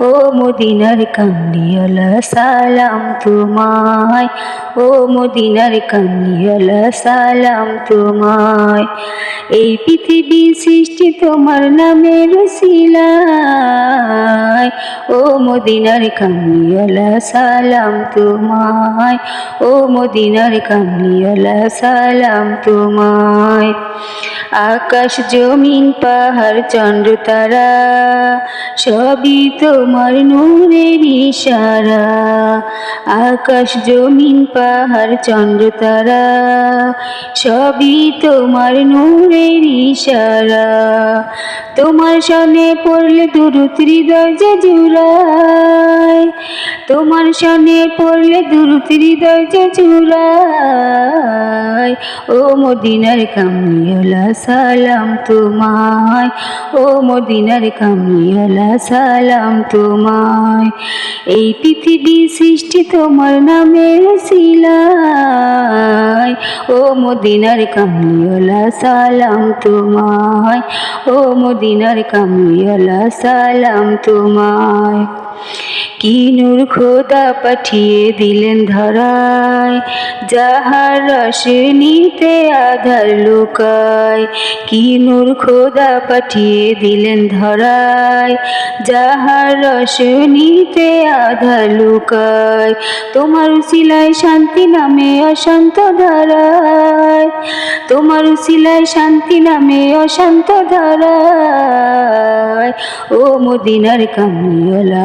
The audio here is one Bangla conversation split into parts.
ও মদিনার কান্দিয়ালা, সালাম তোমায়। ও মদিনার কান্দিয়ালা, সালাম তোমায়। এই পৃথিবী সৃষ্টি তোমার নামের শিলায়। ও মদিনার কামলিওয়ালা সালাম তোমায়। ও মদিনার কামলিওয়ালা সালাম তোমায়। আকাশ, জমিন, পাহাড়, চন্দ্র, তারা, সবই তোমার নূরের ইশারা, আকাশ, জমিন, পাহাড়, চন্দ্র, তারা, সবই তোমার নূরের ইশারা। তোমার সনে পড়লে দুরুত হৃদয় যে জুড়ায়, তোমার সনে পড়লে দুরুত হৃদয় যে জুড়ায়। ও মদিনার কামলিওয়ালা সালাম তোমায়। ও মদিনার কামলিওয়ালা সালাম তোমায়। এই পৃথিবী সৃষ্টি তোমার নামের শিলায়। ও মদিনার কামলিওয়ালা, সালাম তোমায়। ও মদিনার কামলিওয়ালা, সালাম তোমায়। কি নূর খোদা পাঠিয়ে দিলেন ধরায়, যাহার রসে নিতে আধার লুকায়। কি নূর খোদা পাঠিয়ে দিলেন ধরায়, যাহার রস নিতে আধার লুকায়। তোমার উসিলায় শান্তি নামে অশান্ত ধারায়, তোমার উসিলায় শান্তি নামে অশান্ত ধারায়। ও মদিনার কামলিওয়ালা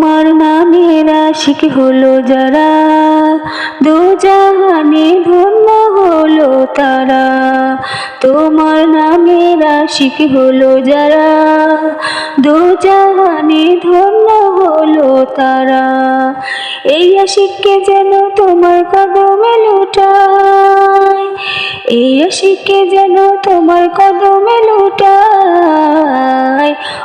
আশিক হলো যারা, দু জাহানে ধন্য হলো তারা। তোমার নামের আশিক হলো যারা, দু জাহানে ধন্য হলো তারা। এই আশিককে যেন তোমার কদমে লুটায়, এই আশিককে যেন তোমার কদমে লুটায়।